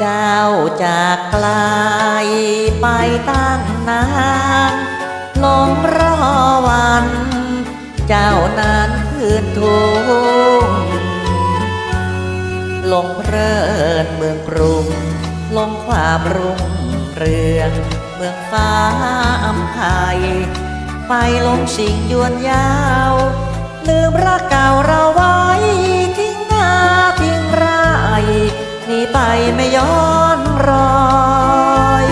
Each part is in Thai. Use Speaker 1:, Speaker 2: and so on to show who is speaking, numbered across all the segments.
Speaker 1: เจ้าจากไกลไปตั้งนานหลงรอวัน เจ้านั้นคืนทุ่งลงเพลินเมืองกรุงลงความรุ่งเรืองเมืองฟ้าอัมภัยไปลงสิ่งยวนยาว ลืมรักเก่าเรา ย้อนรอย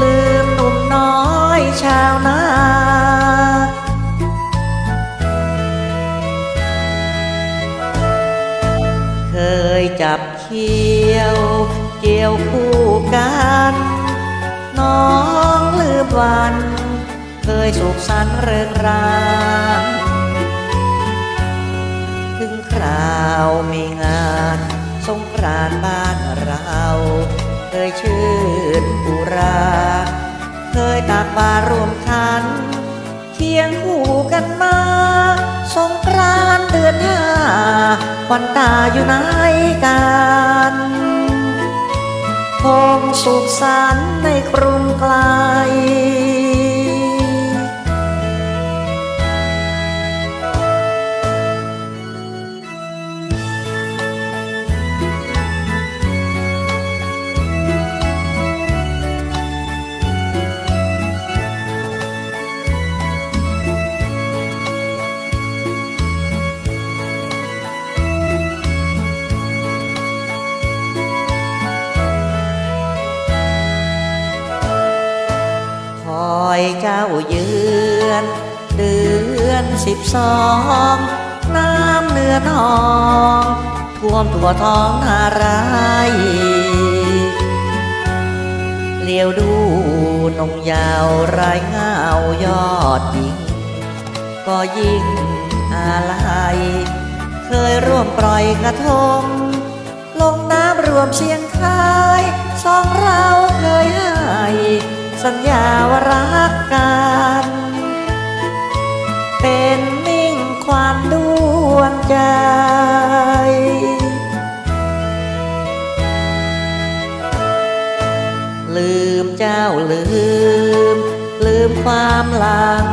Speaker 1: ลืมหนุ่มน้อยชาวนาเคยจับเขี้ยว เกี่ยวคู่กัน น้องลืมวัน เคยสุขสันต์เริงรางถึงคราวมีงาน สงกรานบ้านเราเคยชื่นอุรา เคยตากบารวมคันเคียงคู่กันมา สงกรานเดือนห้าวันตาอยู่ไหนกันคงสุขสันต์ในกรุงกลค อยเจ้าเยือน เดือนสิบสอง น้ำเนื้อนองท่วมทั่วท้องนารายเลี้ยวดูนงยาวรายเงายอดยิง ก็ยิ่งอะไรเคยร่วมปล่อยกระทง ลงน้ำรวมเสียงคาย สองเราเคยให้สัญญา ใจ ลืมเจ้าลืม ลืมความหลัง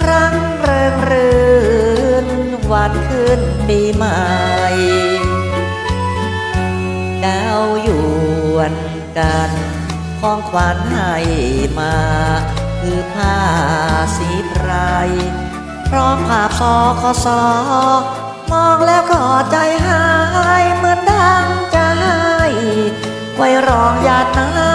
Speaker 1: ครั้งเริงรื่นวันขึ้นปีใหม่ดาวหยวนกันของขวัญให้มา คือผ้าสีไพร พร้อมภาพซอคอซอมองแล้วก็ใจหาย เหมือนดังใจไว้รองหยาดน้